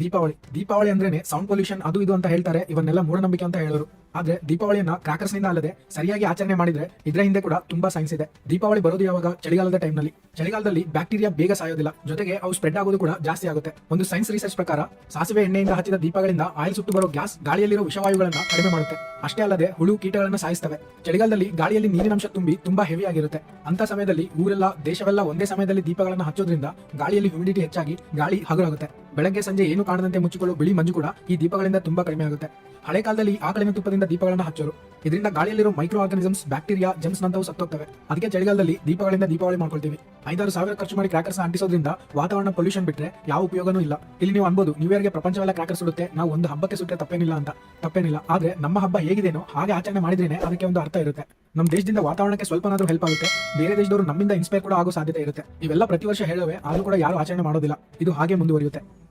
ದೀಪಾವಳಿ. ದೀಪಾವಳಿ ಅಂದ್ರೆ sound pollution ಅದು ಇದು ಅಂತ ಹೇಳ್ತಾರೆ, ಇವನ್ನೆಲ್ಲ ಮೂಢನಂಬಿಕೆ ಅಂತ ಹೇಳೋರು. ಆದ್ರೆ ದೀಪಾವಳಿಯನ್ನ ಕ್ರಾಕರ್ಸ್ನಿಂದ ಅಲ್ಲದೆ ಸರಿಯಾಗಿ ಆಚರಣೆ ಮಾಡಿದ್ರೆ ಇದರ ಹಿಂದೆ ಕೂಡ ತುಂಬಾ ಸೈನ್ಸ್ ಇದೆ. ದೀಪಾವಳಿ ಬರೋದು ಯಾವಾಗ? ಚಳಿಗಾಲದ ಟೈಮ್ನಲ್ಲಿ. ಚಳಿಗಾಲದಲ್ಲಿ ಬ್ಯಾಕ್ಟೀರಿಯಾ ಬೇಗ ಸಾಯೋದಿಲ್ಲ. ಜೊತೆಗೆ ಅವು ಸ್ಪ್ರೆಡ್ ಆಗೋದು ಕೂಡ ಜಾಸ್ತಿ ಆಗುತ್ತೆ. ಒಂದು ಸೈನ್ಸ್ ರಿಸರ್ಚ್ ಪ್ರಕಾರ ಸಾಸಿವೆ ಎಣ್ಣೆಯಿಂದ ಹಚ್ಚಿದ ದೀಪಗಳಿಂದ ಆಯಿಲ್ ಸುಟ್ಟು ಬರೋ ಗ್ಯಾಸ್ ಗಾಳಿಯಲ್ಲಿರೋ ವಿಷವಾಯುಗಳನ್ನ ಕಡಿಮೆ ಮಾಡುತ್ತೆ. ಅಷ್ಟೇ ಅಲ್ಲದೆ ಹುಳು ಕೀಟಗಳನ್ನ ಸಾಯಿಸ್ತವೆ. ಚಳಿಗಾಲದಲ್ಲಿ ಗಾಳಿಯಲ್ಲಿ ನೀರಿನಂಶ ತುಂಬಿ ತುಂಬಾ ಹೆವಿ ಆಗಿರುತ್ತೆ. ಅಂತ ಸಮಯದಲ್ಲಿ ಊರೆಲ್ಲ ದೇಶವೆಲ್ಲ ಒಂದೇ ಸಮಯದಲ್ಲಿ ದೀಪಗಳನ್ನ ಹಚ್ಚೋದ್ರಿಂದ ಗಾಳಿಯಲ್ಲಿ ಹ್ಯೂಮಿಡಿಟಿ ಹೆಚ್ಚಾಗಿ ಗಾಳಿ ಹಗುರಾಗುತ್ತೆ. ಬೆಳಗ್ಗೆ ಸಂಜೆ ಏನು ಕಾಣದಂತೆ ಮುಚ್ಚಿಕೊಳ್ಳುವ ಬಿಳಿ ಮಂಜು ಕೂಡ ಈ ದೀಪಗಳಿಂದ ತುಂಬಾ ಕಡಿಮೆ ಆಗುತ್ತೆ. ಹಳೆ ಕಾಲದಲ್ಲಿ ಆಕಳಿನ ತುಪ್ಪದಿಂದ ದೀಪಗಳನ್ನು ಹಚ್ಚೋರು. ಇದರಿಂದ ಗಾಳಿಯಲ್ಲಿರೋ ಮೈಕ್ರೋ ಆರ್ಗನಿಸಮ್ಸ್ ಬ್ಯಾಕ್ಟೀರಿಯಾ ಜಮ್ಸ್ ನಂತವು ಸತ್ತೋಗ್ತವೆ. ಅದಕ್ಕೆ ಚಳಿಗಾಲದಲ್ಲಿ ದೀಪಗಳಿಂದ ದೀಪಾವಳಿ ಮಾಡ್ಕೊಳ್ತೀವಿ. ಐದಾರು ಸಾವಿರ ಖರ್ಚು ಮಾಡಿ ಕ್ರಾಕರ್ಸ್ ಅಂಟಿಸೋದ್ರಿಂದ ವಾತಾವರಣ ಪೊಲ್ಯೂಷನ್ ಬಿಟ್ರೆ ಯಾವ ಉಪಯೋಗನೂ ಇಲ್ಲ. ಇಲ್ಲಿ ನೀವು ಅನ್ಬೋದು ನ್ಯೂ ಇಯರ್ಗೆ ಪ್ರಪಂಚವೆಲ್ಲ ಕ್ರಾಕರ್ಸ್ ಸುಡುತ್ತೆ, ನಾವು ಒಂದು ಹಬ್ಬಕ್ಕೆ ಸುಟ್ಟರೆ ತಪ್ಪೇನಿಲ್ಲ ಅಂತ. ತಪ್ಪೇನಿಲ್ಲ. ಆದ್ರೆ ನಮ್ಮ ಹಬ್ಬ ಹೇಗಿದೆನೋ ಹಾಗೆ ಆಚರಣೆ ಮಾಡಿದ್ರೇನೆ ಅದಕ್ಕೆ ಒಂದು ಅರ್ಥ ಇರುತ್ತೆ. ನಮ್ಮ ದೇಶದಿಂದ ವಾತಾವರಣಕ್ಕೆ ಸ್ವಲ್ಪನಾದ್ರೂ ಹೆಲ್ಪ್ ಆಗುತ್ತೆ. ಬೇರೆ ದೇಶದವರು ನಮ್ಮಿಂದ ಇನ್ಸ್ಪೈರ್ ಕೂಡ ಆಗೋ ಸಾಧ್ಯತೆ ಇರುತ್ತೆ. ಇವೆಲ್ಲ ಪ್ರತಿ ವರ್ಷ ಹೇಳುವೆ, ಆದ್ರೂ ಕೂಡ ಯಾರು ಆಚರಣೆ ಮಾಡೋದಿಲ್ಲ. ಇದು ಹಾಗೆ ಮುಂದುವರಿಯುತ್ತೆ.